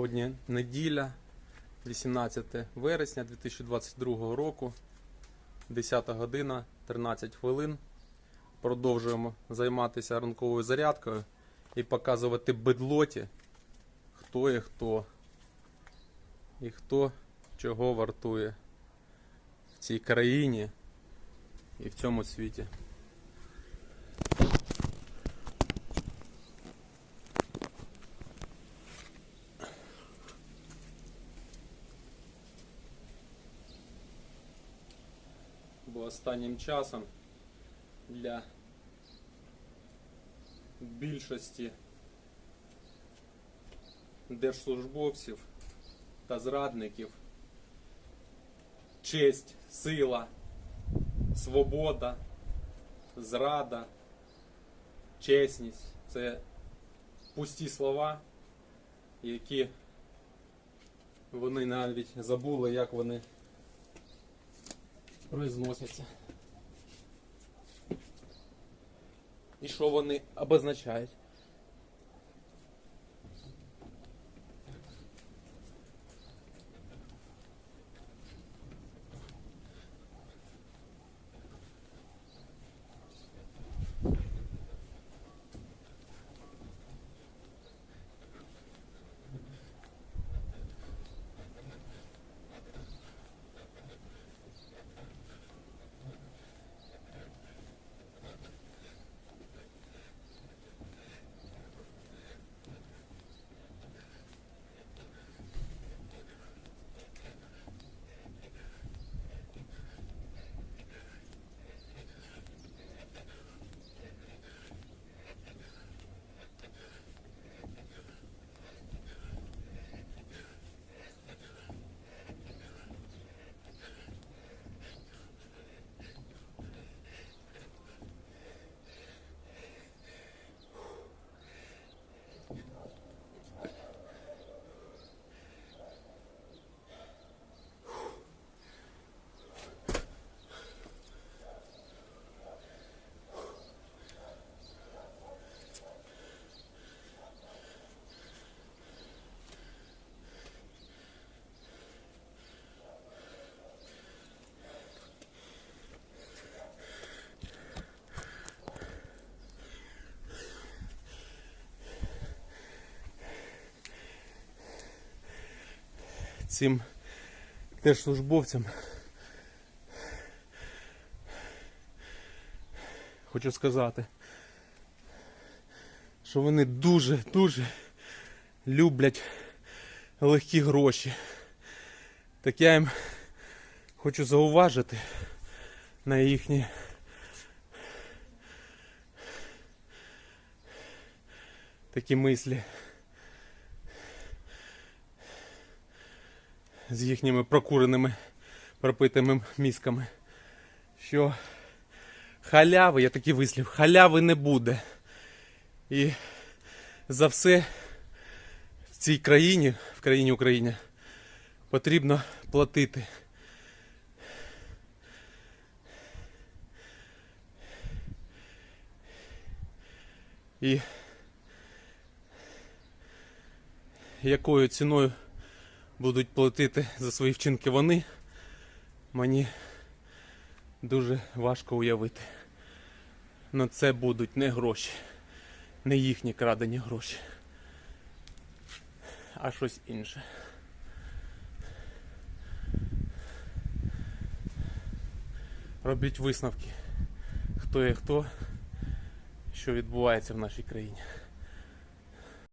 Сьогодні неділя, 18 вересня 2022 року, 10 година, 13 хвилин. Продовжуємо займатися ранковою зарядкою і показувати бедлоті, хто є хто. І хто чого вартує в цій країні і в цьому світі. Останнім часом для більшості держслужбовців та зрадників. Честь, сила, свобода, зрада, чесність це пусті слова, які вони навіть забули, як вони произносяться. І що вони обозначають. Цим держслужбовцям. Хочу сказати, що вони дуже-дуже люблять легкі гроші. Так я їм хочу зауважити на їхні такі мислі. З їхніми прокуреними пропитими мізками, що халяви, я такий вислів, халяви не буде. І за все в цій країні, в країні Україні, потрібно платити. І якою ціною будуть платити за свої вчинки вони, мені дуже важко уявити. Но це будуть не гроші, не їхні крадені гроші, а щось інше. Робіть висновки, хто є хто, що відбувається в нашій країні.